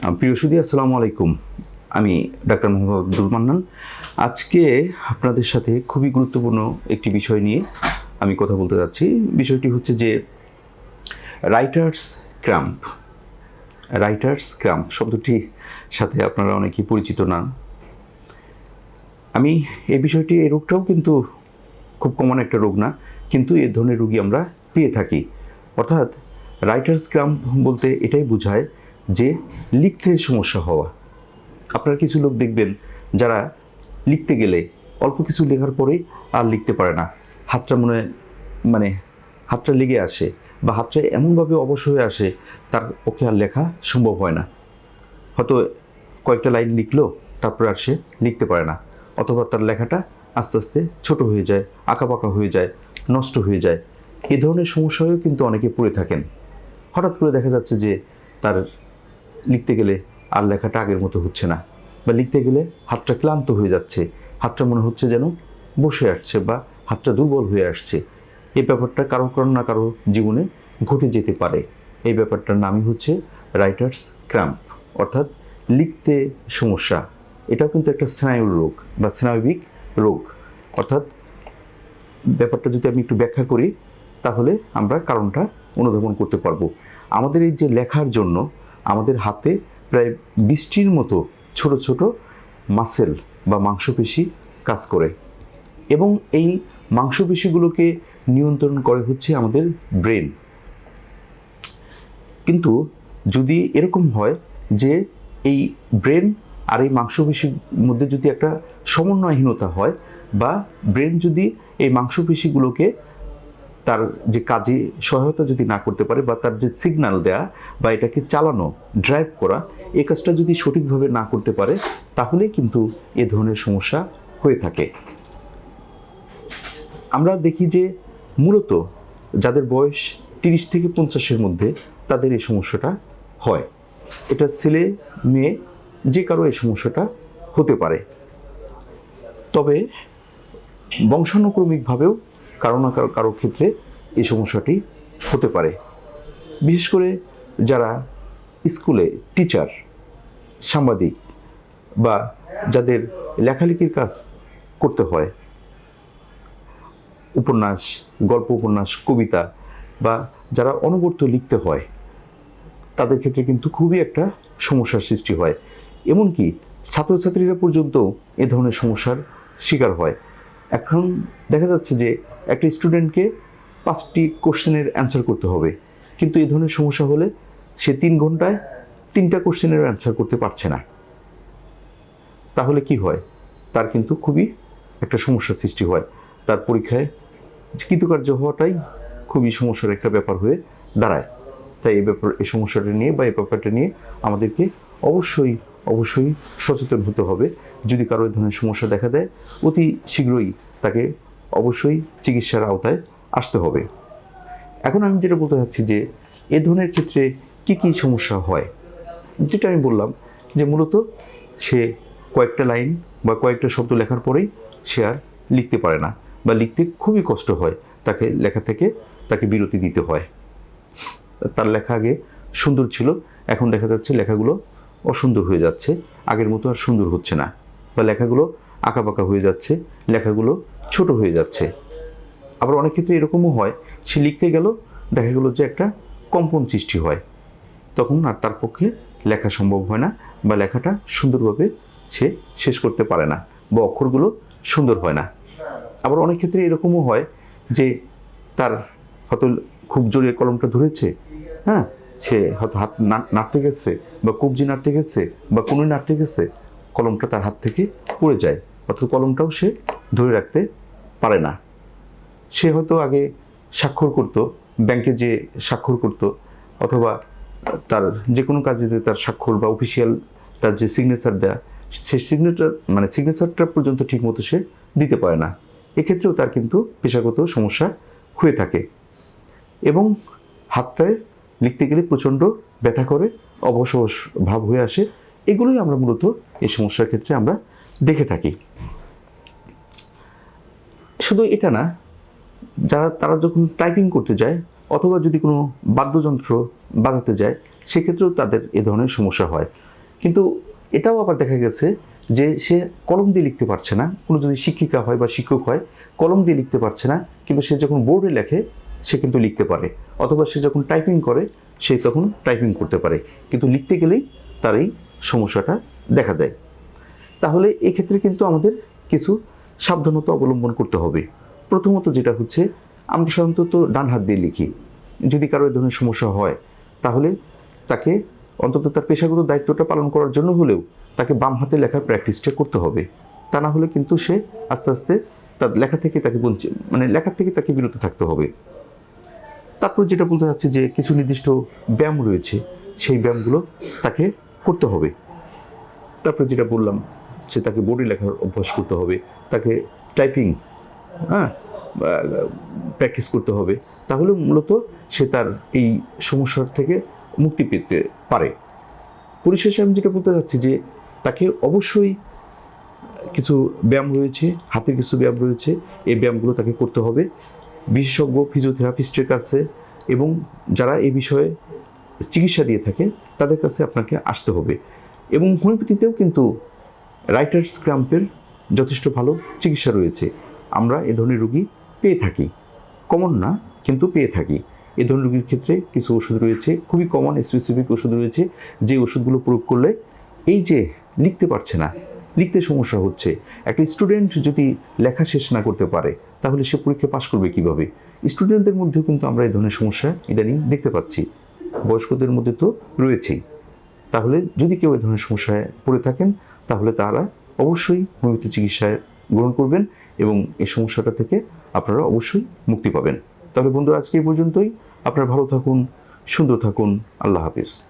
প্রিয় সুদী আসসালামু আলাইকুম। আমি ডাক্তার মোহাম্মদ আব্দুল মান্নান। আজকে আপনাদের সাথে খুবই গুরুত্বপূর্ণ একটি বিষয় নিয়ে আমি কথা বলতে যাচ্ছি। বিষয়টি হচ্ছে যে রাইটার্স ক্রাম্প রাইটার্স ক্রাম্প শব্দটি সাথে আপনারা অনেকেই পরিচিত না। আমি এই বিষয়টি, এই রোগটাও কিন্তু খুব কমন একটা রোগ না, কিন্তু এ ধরনের রোগী আমরা পেয়ে থাকি। অর্থাৎ রাইটার্স ক্রাম্প বলতে এটাই বোঝায় যে লিখতে সমস্যা হওয়া। আপনারা কিছু লোক দেখবেন যারা লিখতে গেলে অল্প কিছু লেখার পরেই আর লিখতে পারে না। হাতটা মনে মানে হাতটা লেগে আসে বা হাতটা এমনভাবে অবশ হয়ে আসে তার পক্ষে আর লেখা সম্ভব হয় না। হয়তো কয়েকটা লাইন লিখলো, তারপরে আর সে লিখতে পারে না। অথবা তার লেখাটা আস্তে আস্তে ছোট হয়ে যায়, আঁকাবাঁকা হয়ে যায়, নষ্ট হয়ে যায়। এ ধরনের সমস্যায়ও কিন্তু অনেকে পড়ে থাকেন। হঠাৎ করে দেখা যাচ্ছে যে তার লিখতে গেলে আর লেখাটা আগের মতো হচ্ছে না। বা লিখতে গেলে হাতটা ক্লান্ত হয়ে যাচ্ছে। হাতটা মনে হচ্ছে যেন বসে আসছে বা হাতটা দুর্বল হয়ে আসছে। এই ব্যাপারটা কারও কারও না কারও জীবনে ঘটে যেতে পারে। এই ব্যাপারটার নামই হচ্ছে রাইটার্স ক্র্যাম্প অর্থাৎ লিখতে সমস্যা। এটাও কিন্তু একটা স্নায়ুর রোগ বা স্নায়বিক রোগ। অর্থাৎ ব্যাপারটা যদি আমি একটু ব্যাখ্যা করি, তাহলে আমরা কারণটা অনুধাবন করতে পারব। আমাদের এই যে লেখার জন্য আমাদের হাতে প্রায় বৃষ্টির মতো ছোট ছোট মাসেল বা মাংসপেশি কাজ করে। এবং এই মাংসপেশিগুলোকে নিয়ন্ত্রণ করে হচ্ছে আমাদের ব্রেন। কিন্তু যদি এরকম হয় যে এই ব্রেন আর এই মাংসপেশির মধ্যে যদি একটা সমন্বয়হীনতা হয় বা ব্রেন যদি এই মাংসপেশিগুলোকে তার যে কাজে সহায়তা যদি না করতে পারে বা তার যে সিগন্যাল দেয়া বা এটাকে চালানো ড্রাইভ করা, এই কাজটা যদি সঠিকভাবে না করতে পারে তাহলে কিন্তু এ ধরনের সমস্যা হয়ে থাকে। আমরা দেখি যে মূলত যাদের বয়স তিরিশ থেকে পঞ্চাশের মধ্যে তাদের এই সমস্যাটা হয়। এটা ছেলে, মেয়ে, যে কারও এই সমস্যাটা হতে পারে। তবে বংশানুক্রমিকভাবেও কারও না কারও কারও ক্ষেত্রে এই সমস্যাটি হতে পারে। বিশেষ করে যারা স্কুলে টিচার সাংবাদিক বা যাদের লেখালেখির কাজ করতে হয়, উপন্যাস, গল্প, উপন্যাস, কবিতা বা যারা অনবর্ত লিখতে হয়, তাদের ক্ষেত্রে কিন্তু খুবই একটা সমস্যার সৃষ্টি হয়। এমনকি ছাত্রছাত্রীরা পর্যন্ত এ ধরনের সমস্যার শিকার হয়। এখন দেখা যাচ্ছে যে একটা স্টুডেন্টকে পাঁচটি কোশ্চেনের অ্যান্সার করতে হবে। কিন্তু এই ধরনের সমস্যা হলে সে তিন ঘন্টায় তিনটা কোশ্চেনের অ্যান্সার করতে পারছে না। তাহলে কি হয়? তার কিন্তু খুবই একটা সমস্যার সৃষ্টি হয়। তার পরীক্ষায় কৃতকার্য হওয়াটাই খুবই সমস্যার একটা ব্যাপার হয়ে দাঁড়ায়। তাই এই ব্যাপার এই সমস্যাটা নিয়ে বা এই ব্যাপারটা নিয়ে আমাদেরকে অবশ্যই অবশ্যই সচেতন হতে হবে। যদি কারও এই ধরনের সমস্যা দেখা দেয়, অতি শীঘ্রই তাকে অবশ্যই চিকিৎসার আওতায় আসতে হবে। এখন আমি যেটা বলতে চাচ্ছি যে, এ ধরনের ক্ষেত্রে কি কি সমস্যা হয়? যেটা আমি বললাম যে, মূলত সে কয়েকটা লাইন বা কয়েকটা শব্দ লেখার পরেই সে আর লিখতে পারে না বা লিখতে খুবই কষ্ট হয় তাকে, লেখা থেকে তাকে বিরতি দিতে হয়। তার লেখা আগে সুন্দর ছিল, এখন দেখা যাচ্ছে লেখাগুলো অসুন্দর হয়ে যাচ্ছে, আগের মতো আর সুন্দর হচ্ছে না বা লেখাগুলো আঁকাবাঁকা হয়ে যাচ্ছে, লেখাগুলো ছোট হয়ে যাচ্ছে। আবার অনেক ক্ষেত্রে এরকমও হয়, সে লিখতে গেল, দেখা গেলো যে একটা কম্পন সৃষ্টি হয়। তখন আর তার পক্ষে লেখা সম্ভব হয় না বা লেখাটা সুন্দরভাবে সে শেষ করতে পারে না বা অক্ষরগুলো সুন্দর হয় না। আবার অনেক ক্ষেত্রে এরকমও হয় যে তার হয়তো খুব জোরে কলমটা ধরেছে হ্যাঁ? সে হয়তো হাত নাড়তে গেছে বা কবজি নাড়তে গেছে বা কোনো নাড়তে গেছে, কলমটা তার হাত থেকে পড়ে যায়। অর্থাৎ কলমটাও সে ধরে রাখতে পারে না। সে হয়তো আগে স্বাক্ষর করত, ব্যাংকে যে স্বাক্ষর করত, অথবা তার যে কোনো কাজে তার স্বাক্ষর বা অফিসিয়াল তার যে সিগনেচার দেয়া, সে সিগনেচার মানে সিগনেচারটা পর্যন্ত ঠিকমতো সে দিতে পারে না। এক্ষেত্রেও তার কিন্তু পেশাগত সমস্যা হয়ে থাকে এবং হাতটায় লিখতে গেলে প্রচণ্ড ব্যথা করে অবসর ভাব হয়ে আসে। এগুলোই আমরা মূলত এই সমস্যার ক্ষেত্রে আমরা দেখে থাকি। শুধু এটা না, যারা, তারা যখন টাইপিং করতে যায় অথবা যদি কোনো বাদ্যযন্ত্র বাজাতে যায়, সেক্ষেত্রেও তাদের এ ধরনের সমস্যা হয়। কিন্তু এটাও আবার দেখা গেছে যে সে কলম দিয়ে লিখতে পারছে না। কোনো যদি শিক্ষিকা হয় বা শিক্ষক হয়, কলম দিয়ে লিখতে পারছে না, কিন্তু সে যখন বোর্ডে লেখে, সে কিন্তু লিখতে পারে। অথবা সে যখন টাইপিং করে, সে তখন টাইপিং করতে পারে। কিন্তু লিখতে গেলেই তার এই সমস্যাটা দেখা দেয়। তাহলে এক্ষেত্রে কিন্তু আমাদের কিছু সাবধানতা অবলম্বন করতে হবে। প্রথমত যেটা হচ্ছে, আমরা সাধারণত ডান হাত দিয়ে লিখি। যদি কারও এই ধরনের সমস্যা হয়, তাহলে তাকে অন্তত তার পেশাগত দায়িত্বটা পালন করার জন্য হলেও তাকে বাম হাতে লেখার প্র্যাকটিসটা করতে হবে। তা না হলে কিন্তু সে আস্তে আস্তে তার লেখা থেকে তাকে বঞ্চিত মানে লেখার থেকে তাকে বিরত থাকতে হবে। তারপর যেটা বলতে চাচ্ছি যে, কিছু নির্দিষ্ট ব্যায়াম রয়েছে, সেই ব্যায়ামগুলো তাকে করতে হবে। তারপরে যেটা বললাম সে তাকে বোর্ডে লেখার অভ্যাস করতে হবে, তাকে টাইপিং হ্যাঁ প্র্যাকটিস করতে হবে। তাহলে মূলত সে তার এই সমস্যার থেকে মুক্তি পেতে পারে। পরিশেষে আমি যেটা বলতে চাচ্ছি যে তাকে অবশ্যই কিছু ব্যায়াম রয়েছে, হাতের কিছু ব্যায়াম রয়েছে, এই ব্যায়ামগুলো তাকে করতে হবে। বিশেষজ্ঞ ফিজিওথেরাপিস্টের কাছে এবং যারা এই বিষয়ে চিকিৎসা দিয়ে থাকে, তাদের কাছে আপনাকে আসতে হবে। এবং হোমিওপ্যাথিতেও কিন্তু রাইটার্স ক্রাম্পের যথেষ্ট ভালো চিকিৎসা রয়েছে। আমরা এ ধরনের রুগী পেয়ে থাকি। কমন না, কিন্তু পেয়ে থাকি। এ ধরনের রোগীর ক্ষেত্রে কিছু ওষুধ রয়েছে, খুবই কমন স্পেসিফিক ওষুধ রয়েছে, যে ওষুধগুলো প্রয়োগ করলে এই যে লিখতে পারছে না, লিখতে সমস্যা হচ্ছে। একটা স্টুডেন্ট যদি লেখা শেষ না করতে পারে, তাহলে সে পরীক্ষা পাশ করবে কীভাবে? স্টুডেন্টদের মধ্যেও কিন্তু আমরা এই ধরনের সমস্যা ইদানিং দেখতে পাচ্ছি। বয়স্কদের মধ্যে তো রয়েছেই। তাহলে যদি কেউ এই ধরনের সমস্যায় পড়ে থাকেন তাহলে তারা অবশ্যই হোমিওপ্যাথি চিকিৎসায় গ্রহণ করবেন এবং এই সমস্যাটা থেকে আপনারা অবশ্যই মুক্তি পাবেন। তবে বন্ধুরা, আজকে এই পর্যন্তই। আপনারা ভালো থাকুন, সুন্দর থাকুন। আল্লাহ হাফিজ।